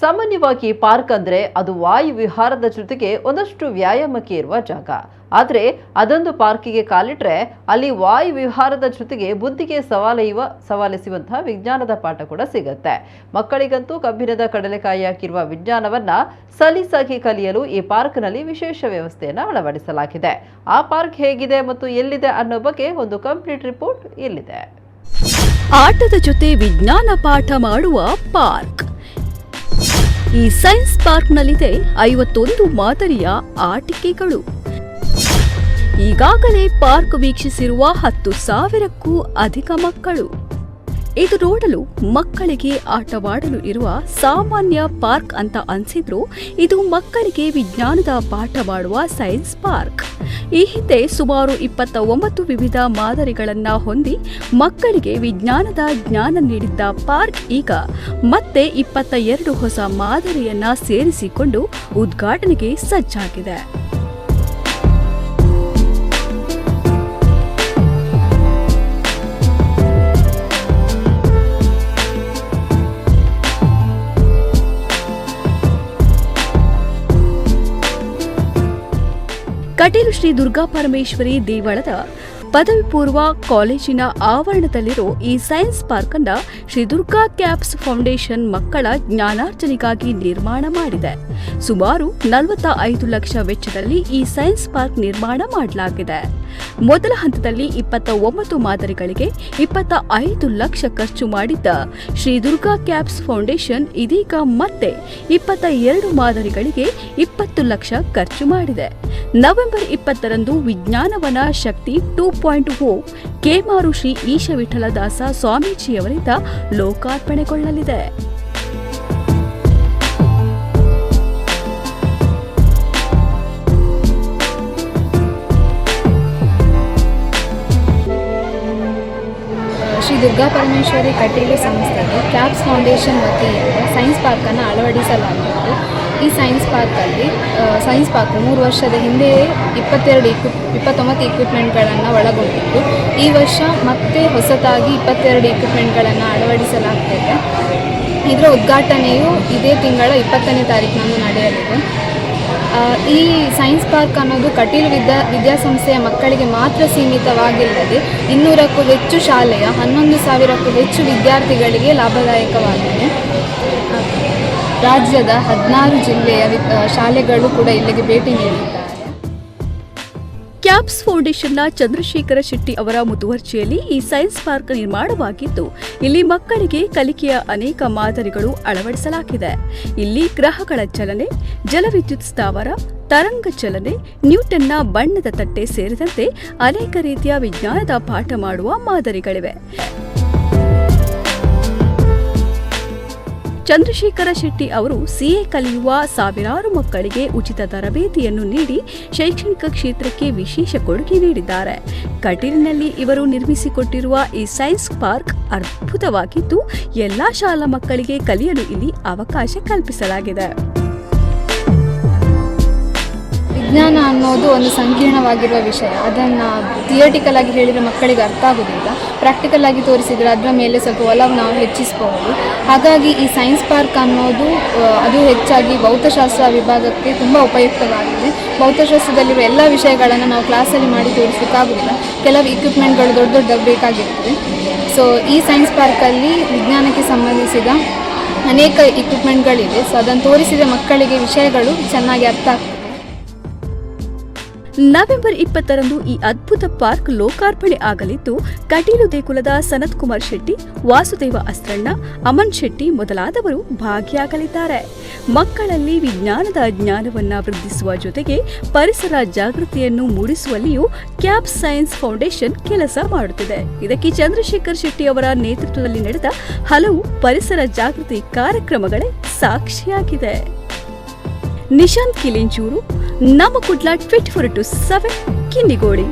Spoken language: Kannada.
ಸಾಮಾನ್ಯವಾಗಿ ಪಾರ್ಕ್ ಅಂದ್ರೆ ಅದು ವಾಯು ವಿಹಾರದ ಜೊತೆಗೆ ಒಂದಷ್ಟು ವ್ಯಾಯಾಮಕ್ಕೆ ಇರುವ ಜಾಗ. ಆದರೆ ಅದೊಂದು ಪಾರ್ಕಿಗೆ ಕಾಲಿಟ್ರೆ ಅಲ್ಲಿ ವಾಯು ವಿಹಾರದ ಜೊತೆಗೆ ಬುದ್ಧಿಗೆ ಸವಾಲೆಯುವ ಸವಾಲೆಸುವಂತಹ ವಿಜ್ಞಾನದ ಪಾಠ ಕೂಡ ಸಿಗುತ್ತೆ. ಮಕ್ಕಳಿಗಂತೂ ಕಬ್ಬಿಣದ ಕಡಲೆಕಾಯಿ ಹಾಕಿರುವ ವಿಜ್ಞಾನವನ್ನ ಸಲೀಸಾಗಿ ಕಲಿಯಲು ಈ ಪಾರ್ಕ್ನಲ್ಲಿ ವಿಶೇಷ ವ್ಯವಸ್ಥೆಯನ್ನು ಅಳವಡಿಸಲಾಗಿದೆ. ಆ ಪಾರ್ಕ್ ಹೇಗಿದೆ ಮತ್ತು ಎಲ್ಲಿದೆ ಅನ್ನೋ ಬಗ್ಗೆ ಒಂದು ಕಂಪ್ಲೀಟ್ ರಿಪೋರ್ಟ್ ಇಲ್ಲಿದೆ. ಆಟದ ಜೊತೆ ವಿಜ್ಞಾನ ಪಾಠ ಮಾಡುವ ಪಾರ್ಕ್. ಈ ಸೈನ್ಸ್ ಪಾರ್ಕ್ನಲ್ಲಿದೆ ಐವತ್ತೊಂದು ಮಾದರಿಯ ಆಟಿಕೆಗಳು. ಈಗಾಗಲೇ ಪಾರ್ಕ್ ವೀಕ್ಷಿಸಿರುವ ಹತ್ತು ಸಾವಿರಕ್ಕೂ ಅಧಿಕ ಮಕ್ಕಳು. ಇದು ನೋಡಲು ಮಕ್ಕಳಿಗೆ ಆಟವಾಡಲು ಇರುವ ಸಾಮಾನ್ಯ ಪಾರ್ಕ್ ಅಂತ ಅನ್ಸಿದ್ರು ಇದು ಮಕ್ಕಳಿಗೆ ವಿಜ್ಞಾನದ ಪಾಠವಾಡುವ ಸೈನ್ಸ್ ಪಾರ್ಕ್. ಈ ಹಿಂದೆ ಸುಮಾರು ಇಪ್ಪತ್ತ ಒಂಬತ್ತು ವಿವಿಧ ಮಾದರಿಗಳನ್ನ ಹೊಂದಿ ಮಕ್ಕಳಿಗೆ ವಿಜ್ಞಾನದ ಜ್ಞಾನ ನೀಡಿದ್ದ ಪಾರ್ಕ್ ಈಗ ಮತ್ತೆ ಇಪ್ಪತ್ತ ಎರಡು ಹೊಸ ಮಾದರಿಯನ್ನ ಸೇರಿಸಿಕೊಂಡು ಉದ್ಘಾಟನೆಗೆ ಸಜ್ಜಾಗಿದೆ. ಕಟೀಲು ಶ್ರೀ ದುರ್ಗಾ ಪರಮೇಶ್ವರಿ ದೇವಳದ ಪದವಿ ಪೂರ್ವ ಕಾಲೇಜಿನ ಆವರಣದಲ್ಲಿರೋ ಈ ಸೈನ್ಸ್ ಪಾರ್ಕ್ ಅನ್ನ ಶ್ರೀ ದುರ್ಗಾ ಕ್ಯಾಪ್ಸ್ ಫೌಂಡೇಶನ್ ಮಕ್ಕಳ ಜ್ಞಾನಾರ್ಜನೆಗಾಗಿ ನಿರ್ಮಾಣ ಮಾಡಿದೆ. ಸುಮಾರು ನಲವತ್ತ ಐದು ಲಕ್ಷ ವೆಚ್ಚದಲ್ಲಿ ಈ ಸೈನ್ಸ್ ಪಾರ್ಕ್ ನಿರ್ಮಾಣ ಮಾಡಲಾಗಿದೆ. ಮೊದಲ ಹಂತದಲ್ಲಿ ಇಪ್ಪತ್ತ ಒಂಬತ್ತು ಮಾದರಿಗಳಿಗೆ ಇಪ್ಪತ್ತ ಐದು ಲಕ್ಷ ಖರ್ಚು ಮಾಡಿದ್ದ ಶ್ರೀ ದುರ್ಗಾ ಕ್ಯಾಪ್ಸ್ ಫೌಂಡೇಶನ್ ಇದೀಗ ಮತ್ತೆ ಇಪ್ಪತ್ತ ಎರಡು ಮಾದರಿಗಳಿಗೆ ಇಪ್ಪತ್ತು ಲಕ್ಷ ಖರ್ಚು ಮಾಡಿದೆ. ನವೆಂಬರ್ ಇಪ್ಪತ್ತರಂದು Vijnanavana Shakti two point O Kemaru Shri Isha Vitthaladasa ಸ್ವಾಮೀಜಿಯವರಿಂದ ಲೋಕಾರ್ಪಣೆಗೊಳ್ಳಲಿದೆ. ದುರ್ಗಾ ಪರಮೇಶ್ವರಿ ಕಟೀಲು ಸಂಸ್ಥೆಗೆ ಕ್ಯಾಪ್ಸ್ ಫೌಂಡೇಶನ್ ವತಿಯಿಂದ ಸೈನ್ಸ್ ಪಾರ್ಕನ್ನು ಅಳವಡಿಸಲಾಗಿತ್ತು. ಈ ಸೈನ್ಸ್ ಪಾರ್ಕಲ್ಲಿ ಸೈನ್ಸ್ ಪಾರ್ಕ್ ಮೂರು ವರ್ಷದ ಹಿಂದೆಯೇ ಇಪ್ಪತ್ತೆರಡು ಇಕ್ವಿಪ್ ಇಪ್ಪತ್ತೊಂಬತ್ತು ಇಕ್ವಿಪ್ಮೆಂಟ್ಗಳನ್ನು ಒಳಗೊಂಡಿತ್ತು. ಈ ವರ್ಷ ಮತ್ತೆ ಹೊಸತಾಗಿ ಇಪ್ಪತ್ತೆರಡು ಇಕ್ವಿಪ್ಮೆಂಟ್ಗಳನ್ನು ಅಳವಡಿಸಲಾಗ್ತಿದೆ. ಇದರ ಉದ್ಘಾಟನೆಯು ಇದೇ ತಿಂಗಳ ಇಪ್ಪತ್ತನೇ ತಾರೀಕಿನಂದು ನಡೆಯಲಿದೆ. ಈ ಸೈನ್ಸ್ ಪಾರ್ಕ್ ಅನ್ನೋದು ಕಟೀಲು ವಿದ್ಯಾ, ವಿದ್ಯಾಸಂಸ್ಥೆಯ ಮಕ್ಕಳಿಗೆ ಮಾತ್ರ ಸೀಮಿತವಾಗಿಲ್ಲದೆ ಇನ್ನೂರಕ್ಕೂ ಹೆಚ್ಚು ಶಾಲೆಯ, ಹನ್ನೊಂದು ಸಾವಿರಕ್ಕೂ ಹೆಚ್ಚು ವಿದ್ಯಾರ್ಥಿಗಳಿಗೆ ಲಾಭದಾಯಕವಾಗಿದೆ. ರಾಜ್ಯದ ಹದಿನಾರು ಜಿಲ್ಲೆಯ ಶಾಲೆಗಳು ಕೂಡ ಇಲ್ಲಿಗೆ ಭೇಟಿ ನೀಡಿದ್ದಾರೆ ಕ್ಯಾಪ್ಸ್ ಫೌಂಡೇಶನ್ನ ಚಂದ್ರಶೇಖರ ಶೆಟ್ಟಿ ಅವರ ಮುತುವರ್ಜಿಯಲ್ಲಿ ಈ ಸೈನ್ಸ್ ಪಾರ್ಕ್ ನಿರ್ಮಾಣವಾಗಿದ್ದು, ಇಲ್ಲಿ ಮಕ್ಕಳಿಗೆ ಕಲಿಕೆಯ ಅನೇಕ ಮಾದರಿಗಳು ಅಳವಡಿಸಲಾಗಿದೆ. ಇಲ್ಲಿ ಗ್ರಹಗಳ ಚಲನೆ, ಜಲವಿದ್ಯುತ್ ಸ್ಥಾವರ, ತರಂಗ ಚಲನೆ, ನ್ಯೂಟನ್ನ ಬಣ್ಣದ ತಟ್ಟೆ ಸೇರಿದಂತೆ ಅನೇಕ ರೀತಿಯ ವಿಜ್ಞಾನದ ಪಾಠ ಮಾಡುವ ಮಾದರಿಗಳಿವೆ. ಚಂದ್ರಶೇಖರ ಶೆಟ್ಟಿ ಅವರು ಸಿಎ ಕಲಿಯುವ ಸಾವಿರಾರು ಮಕ್ಕಳಿಗೆ ಉಚಿತ ತರಬೇತಿಯನ್ನು ನೀಡಿ ಶೈಕ್ಷಣಿಕ ಕ್ಷೇತ್ರಕ್ಕೆ ವಿಶೇಷ ಕೊಡುಗೆ ನೀಡಿದ್ದಾರೆ. ಕಟೀಲಿನಲ್ಲಿ ಇವರು ನಿರ್ಮಿಸಿಕೊಟ್ಟಿರುವ ಈ ಸೈನ್ಸ್ ಪಾರ್ಕ್ ಅದ್ಭುತವಾಗಿದ್ದು, ಎಲ್ಲಾ ಶಾಲಾ ಮಕ್ಕಳಿಗೆ ಕಲಿಯಲು ಇಲ್ಲಿ ಅವಕಾಶ ಕಲ್ಪಿಸಲಾಗಿದೆ. ವಿಜ್ಞಾನ ಅನ್ನೋದು ಒಂದು ಸಂಕೀರ್ಣವಾಗಿರುವ ವಿಷಯ. ಅದನ್ನು ಥಿಯೇಟಿಕಲ್ ಆಗಿ ಹೇಳಿದರೆ ಮಕ್ಕಳಿಗೆ ಅರ್ಥ ಆಗೋದಿಲ್ಲ. ಪ್ರಾಕ್ಟಿಕಲ್ ಆಗಿ ತೋರಿಸಿದರೆ ಅದರ ಮೇಲೆ ಸ್ವಲ್ಪ ಒಲವು ನಾವು ಹೆಚ್ಚಿಸಬಹುದು. ಹಾಗಾಗಿ ಈ ಸೈನ್ಸ್ ಪಾರ್ಕ್ ಅನ್ನೋದು ಅದು ಹೆಚ್ಚಾಗಿ ಭೌತಶಾಸ್ತ್ರ ವಿಭಾಗಕ್ಕೆ ತುಂಬ ಉಪಯುಕ್ತವಾಗಿದೆ. ಭೌತಶಾಸ್ತ್ರದಲ್ಲಿರುವ ಎಲ್ಲ ವಿಷಯಗಳನ್ನು ನಾವು ಕ್ಲಾಸಲ್ಲಿ ಮಾಡಿ ತೋರಿಸಲಿಕ್ಕಾಗೋದಿಲ್ಲ. ಕೆಲವು ಇಕ್ವಿಪ್ಮೆಂಟ್ಗಳು ದೊಡ್ಡ ದೊಡ್ಡ ಬೇಕಾಗಿರ್ತದೆ. ಸೊ ಈ ಸೈನ್ಸ್ ಪಾರ್ಕಲ್ಲಿ ವಿಜ್ಞಾನಕ್ಕೆ ಸಂಬಂಧಿಸಿದ ಅನೇಕ ಇಕ್ವಿಪ್ಮೆಂಟ್ಗಳಿವೆ ಸೊ ಅದನ್ನು ತೋರಿಸಿದ ಮಕ್ಕಳಿಗೆ ವಿಷಯಗಳು ಚೆನ್ನಾಗಿ ಅರ್ಥ ಆಗ್ತದೆ ನವೆಂಬರ್ ಇಪ್ಪತ್ತರಂದು ಈ ಅದ್ಭುತ ಪಾರ್ಕ್ ಲೋಕಾರ್ಪಣೆ ಆಗಲಿದ್ದು, ಕಟೀಲು ದೇಗುಲದ ಸನತ್ ಕುಮಾರ್ ಶೆಟ್ಟಿ, ವಾಸುದೇವ ಅಸ್ತ್ರಣ್ಣ ಅಮನ್ ಶೆಟ್ಟಿ ಮೊದಲಾದವರು ಭಾಗಿಯಾಗಲಿದ್ದಾರೆ. ಮಕ್ಕಳಲ್ಲಿ ವಿಜ್ಞಾನದ ಜ್ಞಾನವನ್ನು ವೃದ್ಧಿಸುವ ಜೊತೆಗೆ ಪರಿಸರ ಜಾಗೃತಿಯನ್ನು ಮೂಡಿಸುವಲ್ಲಿಯೂ ಕ್ಯಾಪ್ ಸೈನ್ಸ್ ಫೌಂಡೇಶನ್ ಕೆಲಸ ಮಾಡುತ್ತಿದೆ. ಇದಕ್ಕೆ ಚಂದ್ರಶೇಖರ್ ಶೆಟ್ಟಿ ಅವರ ನೇತೃತ್ವದಲ್ಲಿ ನಡೆದ ಹಲವು ಪರಿಸರ ಜಾಗೃತಿ ಕಾರ್ಯಕ್ರಮಗಳೇ ಸಾಕ್ಷಿಯಾಗಿದೆ ನಿಶಾಂತ್ ಕಿಲಿಂಚೂರು ನಮ್ಮ Kudla twenty four to seven Kinnigodi